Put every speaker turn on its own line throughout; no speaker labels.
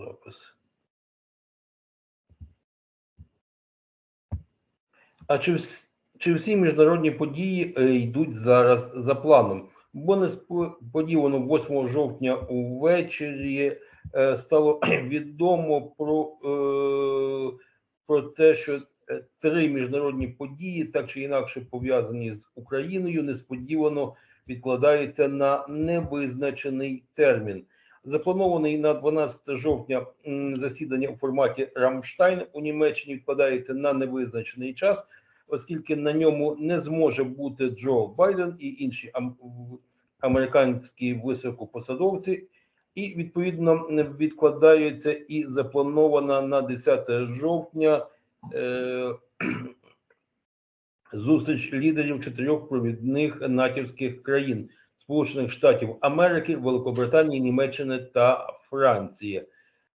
запис. А чи, чи всі міжнародні події е, йдуть зараз за планом? Бо несподівано 8 жовтня увечері е, стало відомо про, е, про те, що три міжнародні події, так чи інакше пов'язані з Україною, несподівано відкладаються на невизначений термін. Запланований на 12 жовтня засідання у форматі Рамштайн у Німеччині відкладається на невизначений час, оскільки на ньому не зможе бути Джо Байден і інші американські високопосадовці, і відповідно відкладається і запланована на 10 жовтня е, зустріч лідерів чотирьох провідних натівських країн Сполучених Штатів Америки, Великобританії, Німеччини та Франції.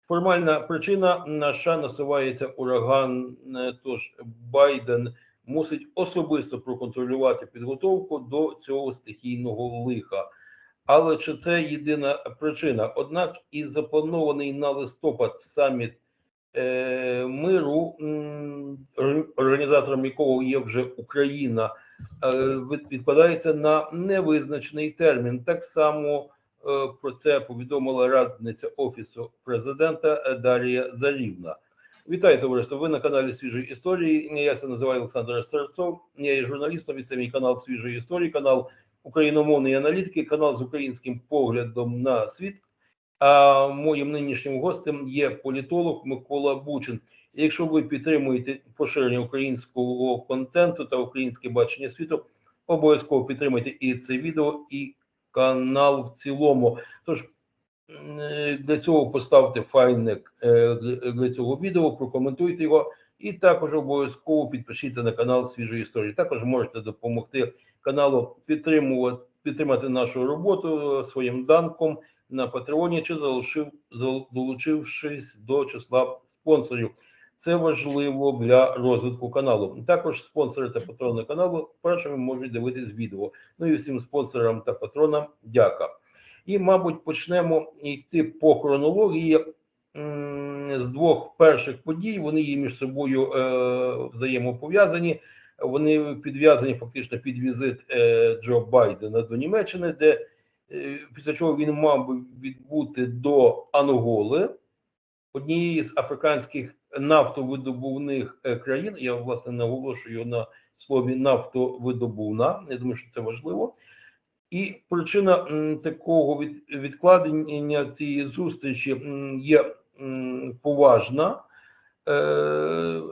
Формальна причина на США насувається ураган. е, Тож Байден мусить особисто проконтролювати підготовку до цього стихійного лиха. Але чи це єдина причина? Однак і запланований на листопад саміт е, миру, організатором якого є вже Україна, відкладається на невизначений термін. Так само е, про це повідомила радниця офісу президента е, Дар'я Зарівна. Вітаю, товариство. Ви на каналі Свіжої історії. Я себе називаю Олександр Серцов. Я є журналістом. І це мій канал Свіжої історії, канал україномовної аналітики, канал з українським поглядом на світ. А моїм нинішнім гостем є політолог Микола Бучин. Якщо ви підтримуєте поширення українського контенту та українське бачення світу, обов'язково підтримайте і це відео, і канал в цілому. Тож е, для цього поставте файник е, для цього відео, прокоментуйте його, і також обов'язково підпишіться на канал Свіжої історії. Також можете допомогти каналу підтримувати підтримати нашу роботу е, своїм данком на Патреоні чи залишив долучившись до числа спонсорів. Це важливо для розвитку каналу. Також спонсори та патрони каналу першими можуть дивитись відео. Ну і всім спонсорам та патронам дяка. І, мабуть, почнемо йти по хронології з двох перших подій. Вони є між собою е, взаємопов'язані. Вони підв'язані фактично під візит е, Джо Байдена до Німеччини, де е, після чого він мав би відбути до Анголи, однієї з африканських нафтовидобувних е, країн. Я власне наголошую на слові нафтовидобувна. Я думаю, що це важливо. І причина такого від, відкладення цієї зустрічі є поважна. Е,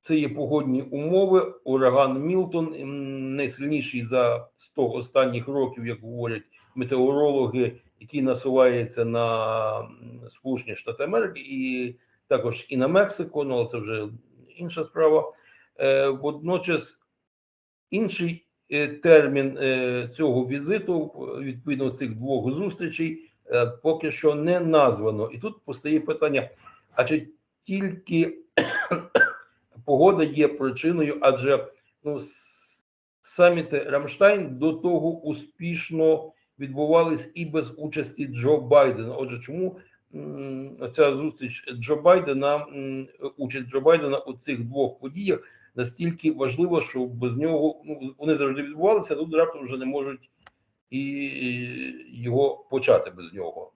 це є погодні умови. Ураган Мілтон, найсильніший за 100 останніх років, як говорять метеорологи, який насувається на Сполучені Штати Америки, і також і на Мексику, ну але це вже інша справа. Е, водночас інший е, термін е, цього візиту, відповідно цих двох зустрічей, поки що не названо. І тут постає питання: а чи тільки погода є причиною, адже ну, с- саміти Рамштайн до того успішно відбувались і без участі Джо Байдена. Отже, чому ця зустріч Джо Байдена, участь Джо Байдена у цих двох подіях настільки важлива, що без нього ну, вони завжди відбувалися, тут раптом вже не можуть і його почати без нього.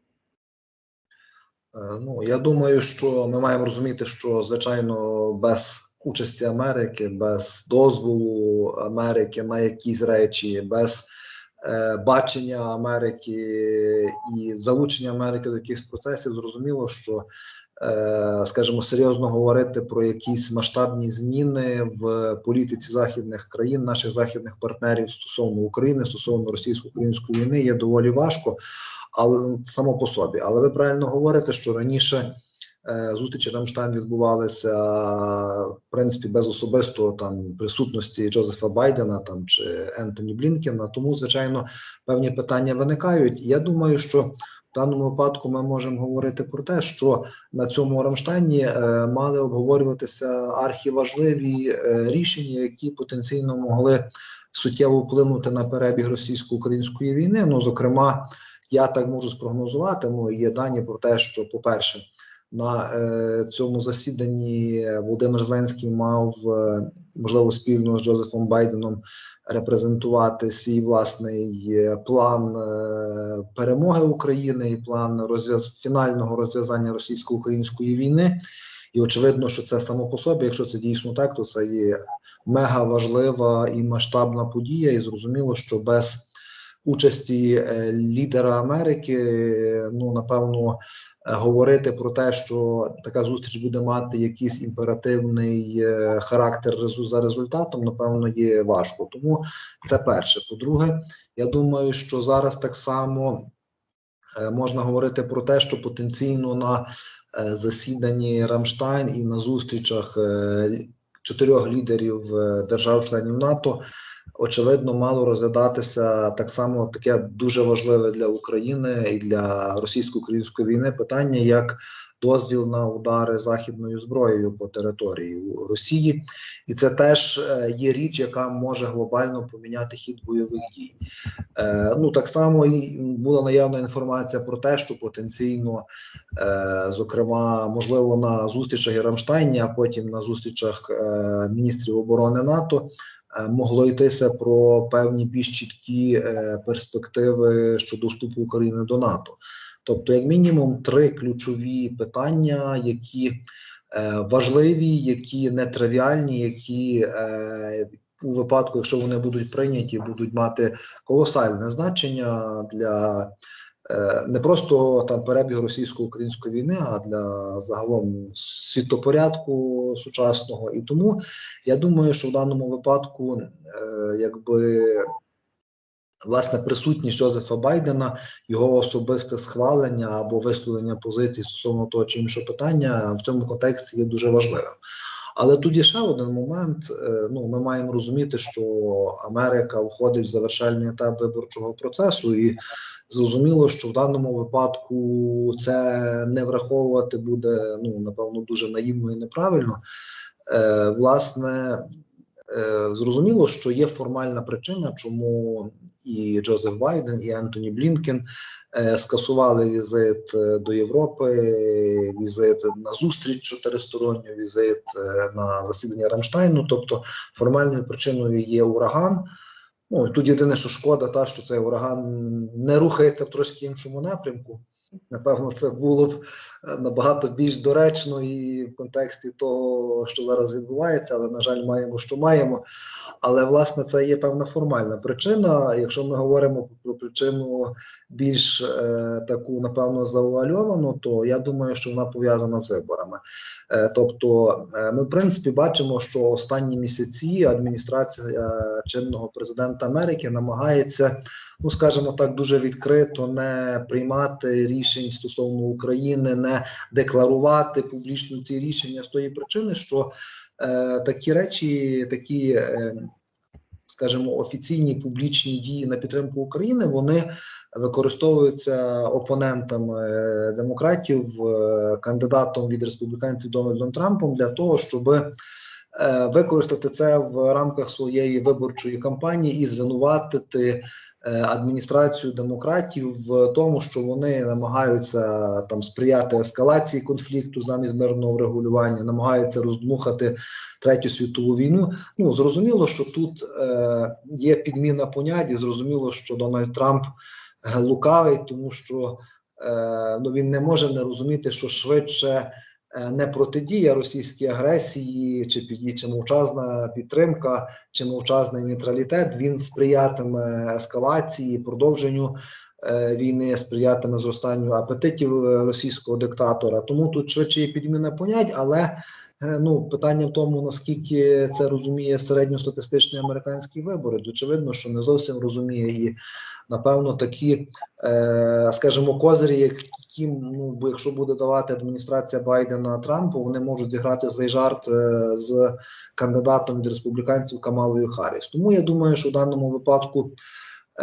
Е, Ну, я думаю, що ми маємо розуміти, що звичайно без участі Америки, без дозволу Америки на якісь речі, без бачення Америки і залучення Америки до якихось процесів, зрозуміло, що, е, скажімо, серйозно говорити про якісь масштабні зміни в політиці західних країн, наших західних партнерів стосовно України, стосовно російсько-української війни є доволі важко але само по собі. Але ви правильно говорите, що раніше е, зустрічі Рамштайн відбувалися в принципі без особистого там присутності Джозефа Байдена там чи Ентоні Блінкена. Тому, звичайно, певні питання виникають. Я думаю, що в даному випадку ми можемо говорити про те, що на цьому Рамштайні е, мали обговорюватися архіважливі е, рішення, які потенційно могли суттєво вплинути на перебіг російсько-української війни. Ну, зокрема, я так можу спрогнозувати. Ну є дані про те, що, по-перше, на е, цьому засіданні Володимир Зеленський мав е, можливо спільно з Джозефом Байденом репрезентувати свій власний е, план е, перемоги України і план розв'яз фінального розв'язання російсько-української війни. І очевидно, що це само по собі, якщо це дійсно так, то це є мега важлива і масштабна подія. І зрозуміло, що без участі е, лідера Америки, ну напевно, е, говорити про те, що така зустріч буде мати якийсь імперативний е, характер за результатом, напевно, є важко. Тому це перше. По-друге, я думаю, що зараз так само можна говорити про те, що потенційно на засіданні Рамштайн і на зустрічах чотирьох лідерів держав-членів НАТО. Очевидно, мало розглядатися так само таке дуже важливе для України і для російсько-української війни питання, як дозвіл на удари західною зброєю по території Росії, і це теж е, є річ, яка може глобально поміняти хід бойових дій. Е, ну так само і була наявна інформація про те, що потенційно, е, зокрема, можливо, на зустрічах Рамштайні, а потім на зустрічах міністрів оборони НАТО. Е, Могло йтися про певні більш чіткі е, перспективи щодо вступу України до НАТО. Тобто, як мінімум, три ключові питання, які е, важливі, які нетривіальні, які у випадку, якщо вони будуть прийняті, будуть мати колосальне значення для не просто там перебігу російсько-української війни, а для загалом світопорядку сучасного. І тому я думаю, що в даному випадку, е, якби власне присутність Джозефа Байдена, його особисте схвалення або висловлення позиції стосовно того чи іншого питання в цьому контексті є дуже важливим. Але тут є ще один момент. е, Ну, ми маємо розуміти, що Америка входить в завершальний етап виборчого процесу, і зрозуміло, що в даному випадку це не враховувати буде ну напевно дуже наївно і неправильно. Е, Власне, е, зрозуміло, що є формальна причина, чому і Джозеф Байден, і Ентоні Блінкен е, скасували візит е, до Європи, візит на зустріч чотиристоронню, візит е, на засідання Рамштайну. Тобто формальною причиною є ураган. Ну тут єдине, що шкода, та що цей ураган не рухається в трошки іншому напрямку. Напевно, це було б е, набагато більш доречно і в контексті того, що зараз відбувається, але на жаль, маємо, що маємо. Але власне це є певна формальна причина. Якщо ми говоримо про причину більш е, таку, напевно, заувальовану, то я думаю, що вона пов'язана з виборами. Е, тобто, е, ми в принципі бачимо, що останні місяці адміністрація чинного президента Америки намагається, ну скажімо так, дуже відкрито не приймати рішень стосовно України, не декларувати публічно ці рішення з тої причини, що е, такі речі, такі. Е, Скажімо, офіційні публічні дії на підтримку України вони використовуються опонентами е, демократів, е, кандидатом від республіканців Дональдом Трампом для того, щоб використати це в рамках своєї виборчої кампанії і звинуватити е, адміністрацію демократів в тому, що вони намагаються там сприяти ескалації конфлікту замість мирного врегулювання, намагаються роздмухати третю світову війну. Ну зрозуміло, що тут е, є підміна понять, і зрозуміло, що Дональд Трамп е, лукавий, тому що е, ну він не може не розуміти, що швидше. Е, Не протидія російській агресії, чи під чи мовчазна підтримка, чи мовчазний нейтралітет, він сприятиме ескалації, продовженню е, війни, сприятиме зростанню апетитів е, російського диктатора. Тому тут швидше є підміна понять, але ну питання в тому, наскільки це розуміє середньостатистичний американський виборець. Очевидно, що не зовсім розуміє і напевно такі, е, скажімо, козирі, які ну якщо буде давати адміністрація Байдена Трампу, вони можуть зіграти злий жарт е, з кандидатом від республіканців Камалою Харріс. Тому я думаю, що в даному випадку.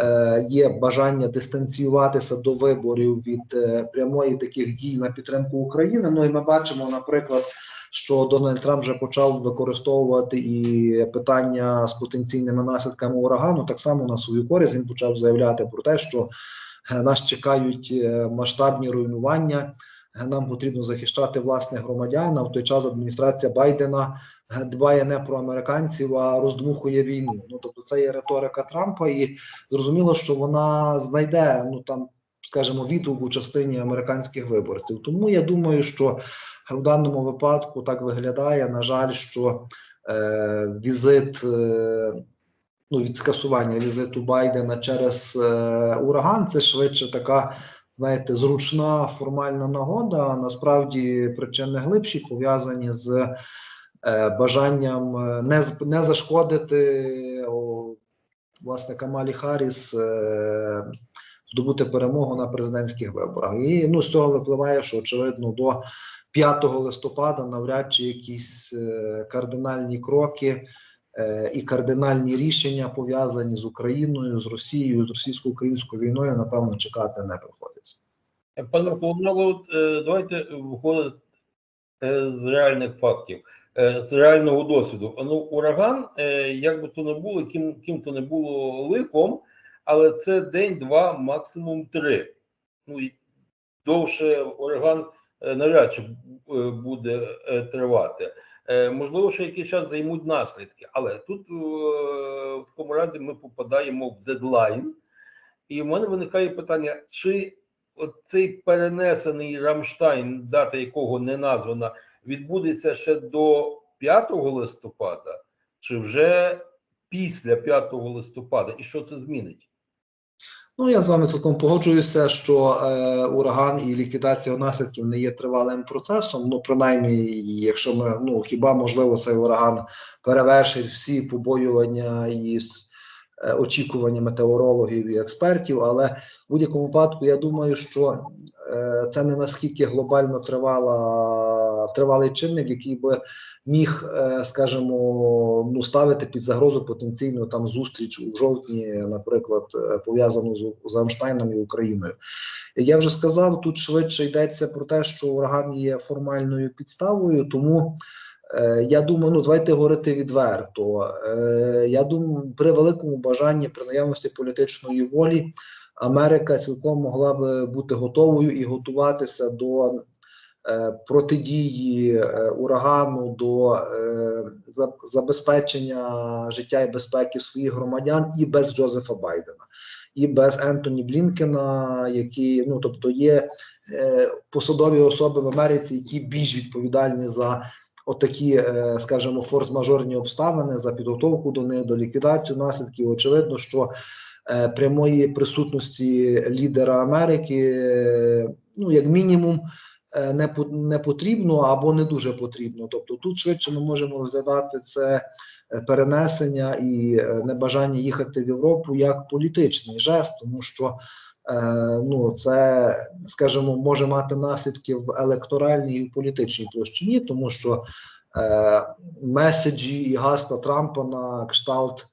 е, Є бажання дистанціюватися до виборів від е, прямої таких дій на підтримку України. Ну і ми бачимо, наприклад, що Дональд Трамп вже почав використовувати і питання з потенційними наслідками урагану. Так само на свою користь він почав заявляти про те, що е, нас чекають е, масштабні руйнування. нам потрібно захищати власних громадян. А в той час адміністрація Байдена е, дбає не про американців, а роздмухує війну. Ну тобто, це є риторика Трампа, і зрозуміло, що вона знайде ну там, скажімо, відгук у частині американських виборців. Тому я думаю, що в даному випадку так виглядає. На жаль, що е, візит. Е, Ну, від скасування візиту Байдена через е, ураган це швидше така, знаєте, зручна формальна нагода. Насправді причини глибші пов'язані з е, бажанням е, не, не зашкодити о, власне Камалі Харріс е, здобути перемогу на президентських виборах. І ну, з цього випливає, що очевидно до 5 листопада навряд чи якісь е, кардинальні кроки е, і кардинальні рішення пов'язані з Україною, з Росією, з російсько-українською війною, напевно, чекати не приходиться.
Пане Миколо, е, давайте виходити з реальних фактів, з реального досвіду. Ну, ураган, як би то не було, ким, ким то не було лихом, але це день, два, максимум три. Ну і довше ураган навряд чи е, буде е, тривати. Е, Можливо, ще якийсь час займуть наслідки, але тут е, в такому разі ми попадаємо в дедлайн. І в мене виникає питання, чи цей перенесений Рамштайн, дата якого не названа, відбудеться ще до 5 листопада, чи вже після 5 листопада, і що це змінить?
Ну, я з вами цілком погоджуюся, що е, ураган і ліквідація наслідків не є тривалим процесом. Ну, принаймні, якщо ми ну хіба можливо цей ураган перевершить всі побоювання і очікування метеорологів і експертів, але в будь-якому випадку я думаю, що е, це не наскільки глобально тривала тривалий чинник, який би міг, е, скажімо, ну ставити під загрозу потенційну там зустріч у жовтні, наприклад, е, пов'язану з, Рамштайном і Україною. Я вже сказав, тут швидше йдеться про те, що ураган є формальною підставою, тому. Е, Я думаю, ну давайте говорити відверто. Е, Я думаю, при великому бажанні, при наявності політичної волі, Америка цілком могла би бути готовою і готуватися до е, протидії урагану, до забезпечення життя і безпеки своїх громадян і без Джозефа Байдена, і без Ентоні Блінкена, які ну тобто є посадові особи в Америці, які більш відповідальні за. Отакі, е, скажімо, форс-мажорні обставини за підготовку до них, до ліквідацію наслідків. Очевидно, що е, прямої присутності лідера Америки, е, ну як мінімум, не не потрібно або не дуже потрібно. Тобто тут швидше ми можемо розглядати це перенесення і небажання їхати в Європу як політичний жест, тому що ну це, скажімо, може мати наслідки в електоральній і в політичній площині, тому що е, меседжі і гасла Трампа на кшталт.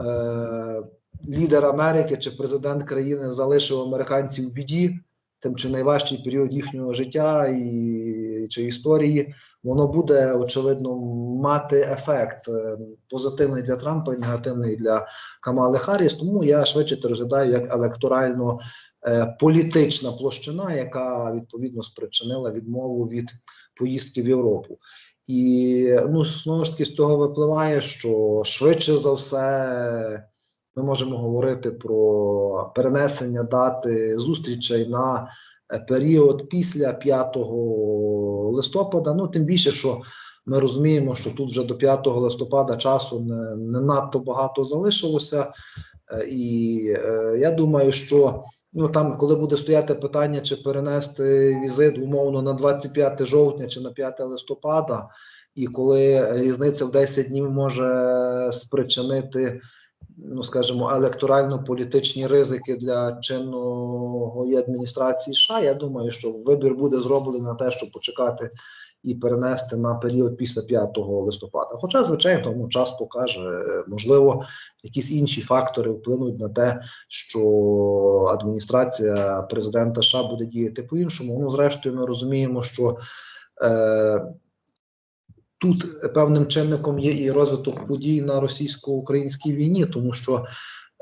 Е, Лідер Америки чи президент країни залишив американців в біді, тим чи найважчий період їхнього життя і чи історії, воно буде очевидно мати ефект е, позитивний для Трампа негативний для Камали Харріс. Тому я швидше це розглядаю як електорально е, політична площина, яка відповідно спричинила відмову від поїздки в Європу. І ну знову ж таки з цього випливає, що швидше за все ми можемо говорити про перенесення дати зустрічей на е, період після 5 листопада. Ну тим більше, що ми розуміємо, що тут вже до 5 листопада часу не, не надто багато залишилося. Е, І е, я думаю, що ну там, коли буде стояти питання, чи перенести візит умовно на 25 жовтня чи на 5 листопада, і коли різниця в 10 днів може спричинити ну скажімо, електорально-політичні ризики для чинної адміністрації США, я думаю, що вибір буде зроблений на те, щоб почекати і перенести на період після 5 листопада. Хоча, звичайно, тому час покаже, можливо, якісь інші фактори вплинуть на те, що адміністрація президента США буде діяти по-іншому. Ну, зрештою, ми розуміємо, що е, Тут певним чинником є і розвиток подій на російсько-українській війні, тому що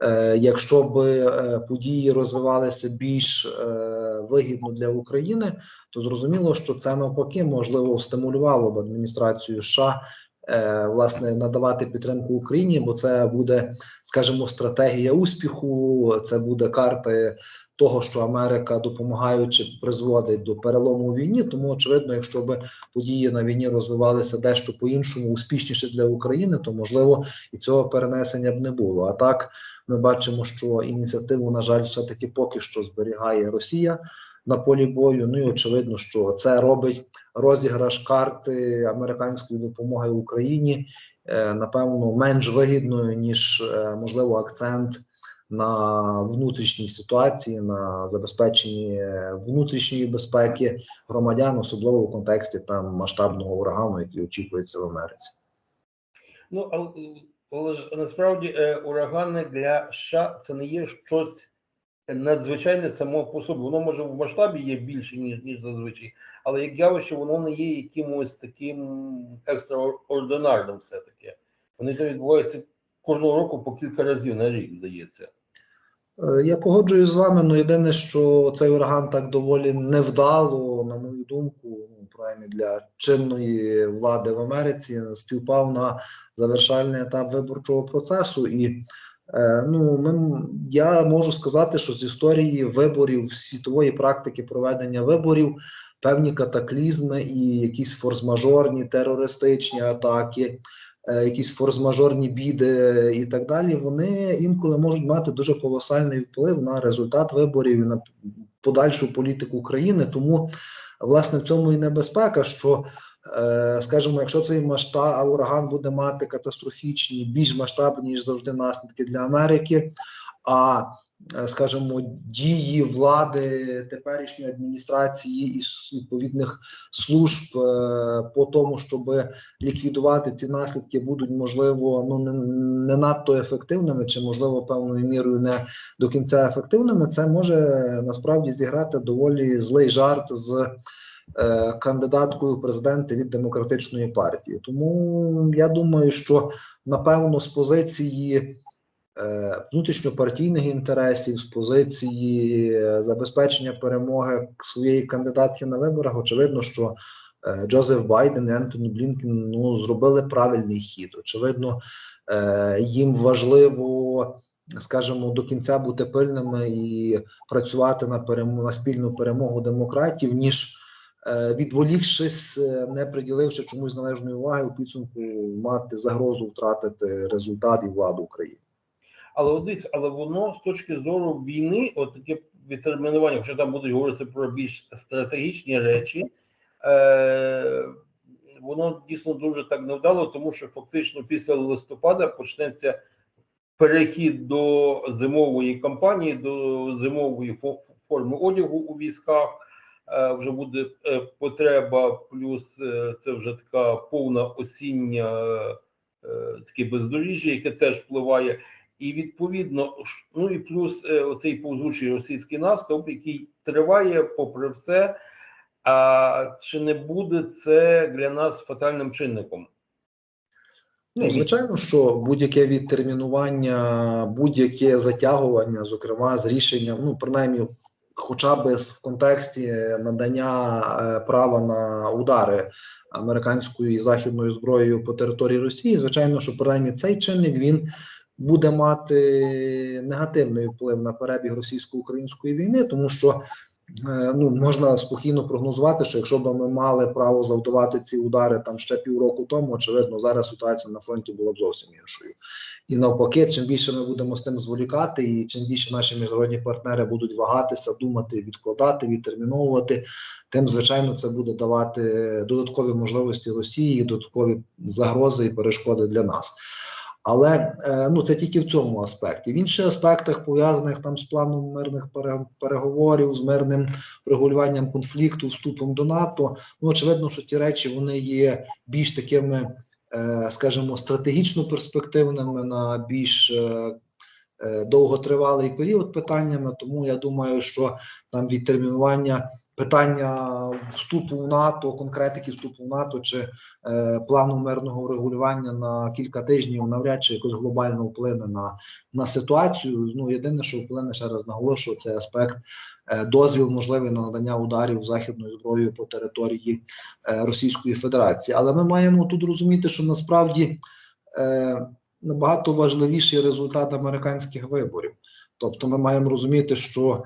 Е, Якщо б е, події розвивалися більш е, вигідно для України, то зрозуміло, що це навпаки можливо стимулювало б адміністрацію США е, власне надавати підтримку Україні, бо це буде, скажімо, стратегія успіху, це буде карта того, що Америка допомагаючи призводить до перелому у війні. Тому очевидно, якщо б події на війні розвивалися дещо по-іншому, успішніше для України, то можливо і цього перенесення б не було. А так ми бачимо, що ініціативу, на жаль, все таки поки що зберігає Росія на полі бою. Ну і очевидно, що це робить розіграш карти американської допомоги Україні, е, напевно, менш вигідною ніж е, можливо акцент на внутрішній ситуації, на забезпеченні внутрішньої безпеки громадян, особливо в контексті там масштабного урагану, який очікується в Америці.
Ну, але, але ж насправді е, урагани для США це не є щось надзвичайне само по собі. Воно може в масштабі є більше, ніж, ніж зазвичай, але як явище, воно не є якимось таким екстраординарним все-таки. Вони це відбуваються кожного року по кілька разів на рік, здається.
Е, Я погоджуюсь з вами. Ну єдине, що цей ураган так доволі невдало, на мою думку, ну принаймні для чинної влади в Америці співпав на завершальний етап виборчого процесу. І е, ну, ми, я можу сказати, що з історії виборів світової практики проведення виборів певні катаклізми і якісь форс-мажорні терористичні атаки якісь форс-мажорні біди і так далі, вони інколи можуть мати дуже колосальний вплив на результат виборів і на подальшу політику країни. Тому, власне, в цьому і небезпека, що, е, скажімо, якщо цей масштаб ураган буде мати катастрофічні, більш масштабні, ніж завжди наслідки для Америки. А е, скажімо, дії влади теперішньої адміністрації і відповідних служб е, по тому, щоб ліквідувати ці наслідки, будуть можливо ну не, не надто ефективними, чи можливо певною мірою не до кінця ефективними. Це може насправді зіграти доволі злий жарт з. е, Кандидаткою в президенти від демократичної партії, тому я думаю, що напевно з позиції е, внутрішньопартійних інтересів, з позиції е, забезпечення перемоги своєї кандидатки на виборах, очевидно, що е, Джозеф Байден і Ентоні Блінкен ну, зробили правильний хід. Очевидно, е, їм важливо, скажімо, до кінця бути пильними і працювати на перемогу на спільну перемогу демократів, ніж е, відволікшись, е, не приділивши чомусь належної уваги у підсумку мати загрозу втратити результат і владу України.
Але дивіться, але воно з точки зору війни, от таке відтермінування, якщо там будуть говорити про більш стратегічні речі, е, воно дійсно дуже так невдало, тому що фактично після листопада почнеться перехід до зимової кампанії, до зимової форми одягу у військах. Е, вже буде е, потреба, плюс е, це вже така повна осіння таке бездоріжжя, яке теж впливає. І відповідно, ну і плюс е, оцей повзучий російський наступ, який триває попри все. А чи не буде це для нас фатальним чинником?
Ну, звичайно, що будь-яке відтермінування, будь-яке затягування, зокрема з рішенням, ну принаймні, хоча б в контексті надання е, права на удари американською і західною зброєю по території Росії, звичайно, що принаймні цей чинник він буде мати негативний вплив на перебіг російсько-української війни, тому що Е, ну можна спокійно прогнозувати, що якщо б ми мали право завдавати ці удари там ще півроку тому, очевидно, зараз ситуація на фронті була б зовсім іншою. І навпаки, чим більше ми будемо з тим зволікати, і чим більше наші міжнародні партнери будуть вагатися, думати, відкладати, відтерміновувати, тим звичайно це буде давати додаткові можливості Росії, додаткові загрози і перешкоди для нас. Але е, ну це тільки в цьому аспекті. В інших аспектах, пов'язаних там з планом мирних переговорів, з мирним регулюванням конфлікту, вступом до НАТО, ну очевидно, що ті речі вони є більш такими, е, скажімо, стратегічно перспективними на більш е, довготривалий період питаннями. Тому я думаю, що там відтермінування питання вступу в НАТО, конкретики вступу в НАТО чи е, плану мирного регулювання на кілька тижнів навряд чи якось глобально вплине на, на ситуацію. Ну єдине, що вплине ще раз наголошую, це аспект е, дозвіл можливий на надання ударів західною зброєю по території е, Російської Федерації. Але ми маємо тут розуміти, що насправді е, набагато важливіший результат американських виборів. Тобто, ми маємо розуміти, що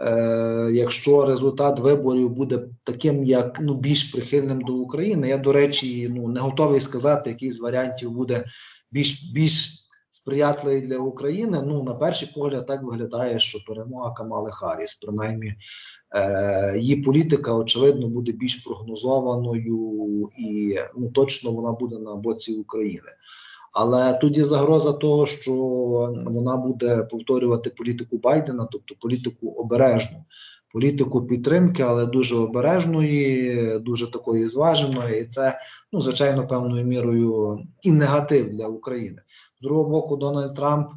е, якщо результат виборів буде таким, як ну більш прихильним до України, я до речі, ну не готовий сказати, який з варіантів буде більш більш сприятливий для України. Ну на перший погляд, так виглядає, що перемога Камали Харріс, принаймні. Е, її політика, очевидно, буде більш прогнозованою і ну, точно вона буде на боці України. Але є загроза того, що вона буде повторювати політику Байдена, тобто політику обережну, політику підтримки, але дуже обережної, дуже такої зваженої. І це, ну, звичайно, певною мірою і негатив для України. З другого боку, Дональд Трамп.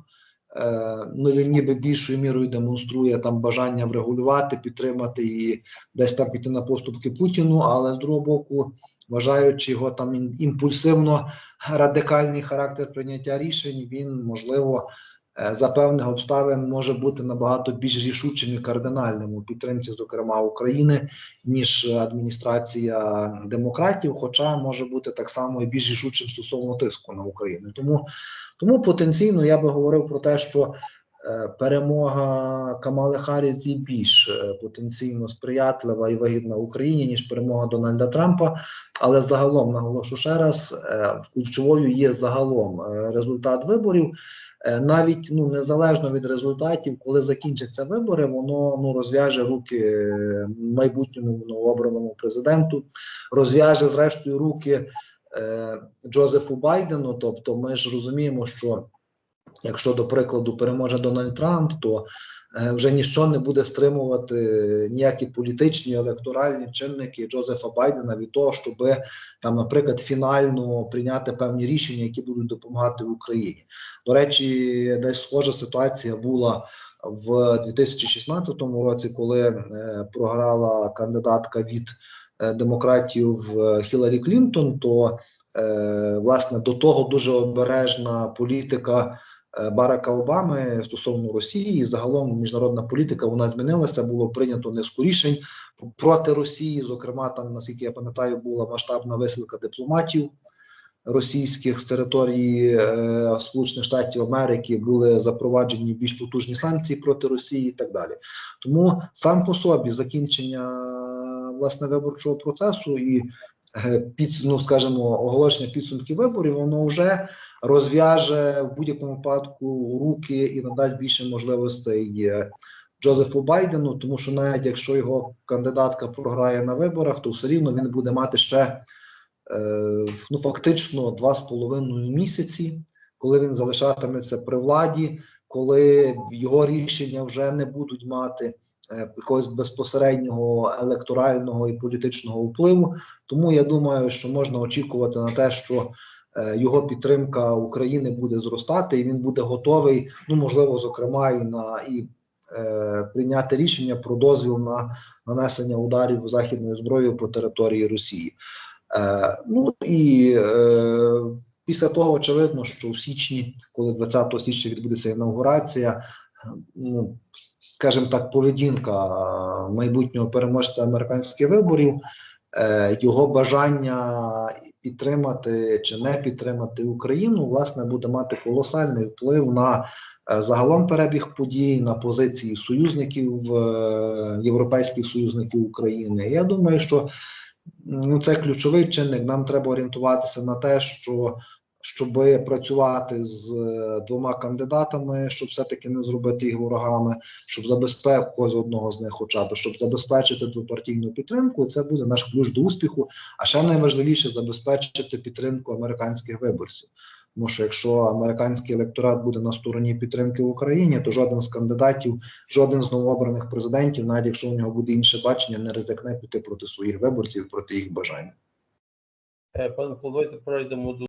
Е, ну він ніби більшою мірою демонструє там бажання врегулювати, підтримати і десь там піти на поступки Путіну, але з другого боку, вважаючи його там імпульсивно радикальний характер прийняття рішень, він можливо за певних обставин може бути набагато більш рішучим і кардинальним у підтримці, зокрема України, ніж адміністрація демократів, хоча може бути так само і більш рішучим стосовно тиску на Україну. Тому, тому потенційно я би говорив про те, що е, перемога Камали Харріс є більш е, потенційно сприятлива і вигідна Україні, ніж перемога Дональда Трампа. Але загалом наголошу ще раз, е, ключовою є загалом е, результат виборів. Е, Навіть ну незалежно від результатів, коли закінчаться вибори, воно ну розв'яже руки е, майбутньому новообраному президенту, розв'яже зрештою руки е, Джозефу Байдену. Тобто, ми ж розуміємо, що якщо до прикладу переможе Дональд Трамп, то вже ніщо не буде стримувати ніякі політичні електоральні чинники Джозефа Байдена від того, щоб там, наприклад, фінально прийняти певні рішення, які будуть допомагати Україні. До речі, десь схожа ситуація була в 2016 році, коли е, програла кандидатка від е, демократів е, Хіларі Клінтон, то е, власне до того дуже обережна політика. Е, Барака Обами стосовно Росії, загалом міжнародна політика вона змінилася. Було прийнято низку рішень проти Росії. Зокрема, там, наскільки я пам'ятаю, була масштабна висилка дипломатів російських з території е, Сполучених Штатів Америки. Були запроваджені більш потужні санкції проти Росії і так далі. Тому сам по собі закінчення власне виборчого процесу і е, під, ну, скажімо, оголошення підсумків виборів, воно вже розв'яже в будь-якому випадку руки і надасть більше можливостей е, Джозефу Байдену, тому що навіть якщо його кандидатка програє на виборах, то все рівно він буде мати ще е, ну, фактично два з половиною місяці, коли він залишатиметься при владі, коли його рішення вже не будуть мати е, якогось безпосереднього електорального і політичного впливу. Тому я думаю, що можна очікувати на те, що його підтримка України буде зростати, і він буде готовий, ну можливо, зокрема, і на і е, прийняти рішення про дозвіл на нанесення ударів західною зброєю по території Росії. Е, ну і е, після того очевидно, що в січні, коли 20 січня відбудеться інаугурація, ну скажімо так, поведінка е, майбутнього переможця американських виборів, е, його бажання підтримати чи не підтримати Україну, власне, буде мати колосальний вплив на е, загалом перебіг подій, на позиції союзників, е, європейських союзників України. Я думаю, що ну, це ключовий чинник. Нам треба орієнтуватися на те, що щоб працювати з е, двома кандидатами, щоб все-таки не зробити їх ворогами, щоб забезпечити когось одного з них, хоча б щоб забезпечити двопартійну підтримку, це буде наш ключ до успіху. А ще найважливіше забезпечити підтримку американських виборців. Тому що якщо американський електорат буде на стороні підтримки в Україні, то жоден з кандидатів, жоден з новообраних президентів, навіть якщо у нього буде інше бачення, не ризикне піти проти своїх виборців, проти їх бажань.
Е, Пане давайте перейдемо до